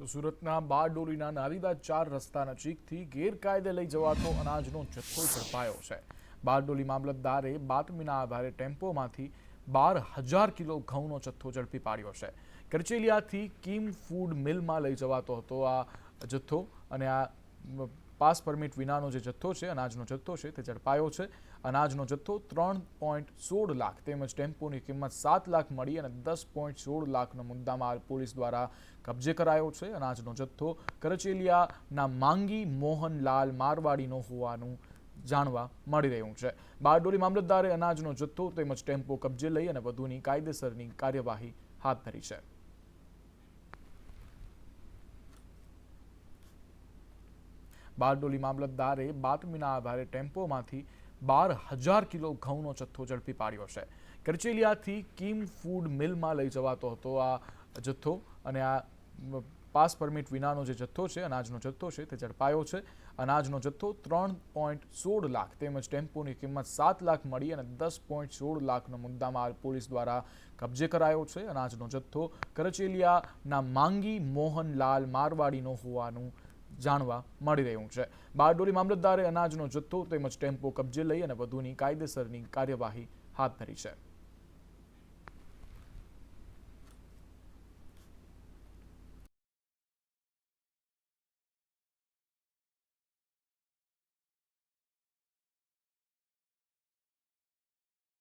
તો સુરતના બારડોલીના નારીદા ચાર રસ્તા નજીકથી ગેરકાયદે લઈ જવાતો અનાજનો જથ્થો ઝડપાયો છે. બારડોલી મામલતદારે બાતમીના આધારે ટેમ્પોમાંથી બાર હજાર કિલો ઘઉંનો જથ્થો ઝડપી પાડ્યો છે. કરચેલિયાથી કિમ ફૂડ મિલમાં લઈ જવાતો હતો આ જથ્થો અને આ પાસ પરમિટ વિનાનો જે જથ્થો છે, અનાજનો જથ્થો છે, તે ઝડપાયો છે. અનાજનો જથ્થો ત્રણ પોઈન્ટ સોળ લાખ તેમજ ટેમ્પોની કિંમત સાત લાખ મળી અને દસ પોઈન્ટ સોળ લાખનો મુદ્દામાલ પોલીસ દ્વારા કબજે કરાયો છે. અનાજનો જથ્થો કરચેલિયાના માંગી મોહનલાલ મારવાડીનો હોવાનું જાણવા મળી રહ્યું છે. બારડોલી મામલતદારે અનાજનો જથ્થો તેમજ ટેમ્પો કબજે લઈ અને વધુની કાયદેસરની કાર્યવાહી હાથ ધરી છે. બારડોલી મામલતદારે બાતમીના આધારે ટેમ્પોમાંથી બાર હજાર કિલો ઘઉંનો જથ્થો ઝડપી પાડ્યો છે. કરચેલિયાથી કિમ ફૂડ મિલમાં લઈ જવાતો હતો આ જથ્થો અને આ પાસ પરમિટ વિનાનો જે જથ્થો છે, અનાજનો જથ્થો છે તે ઝડપાયો છે. અનાજનો જથ્થો ત્રણ પોઈન્ટ સોળ લાખ તેમજ ટેમ્પોની કિંમત સાત લાખ મળી અને દસ પોઈન્ટ સોળ લાખનો મુદ્દામાલ પોલીસ દ્વારા કબજે કરાયો છે. અનાજનો જથ્થો કરચેલિયાના માંગી મોહનલાલ મારવાડીનો હોવાનું જાણવા મળી રહ્યું છે. બારડોલી મામલતદારે અનાજનો જથ્થો તેમજ ટેમ્પો કબજે લઈ અને વધુની કાયદેસરની કાર્યવાહી હાથ ધરી છે.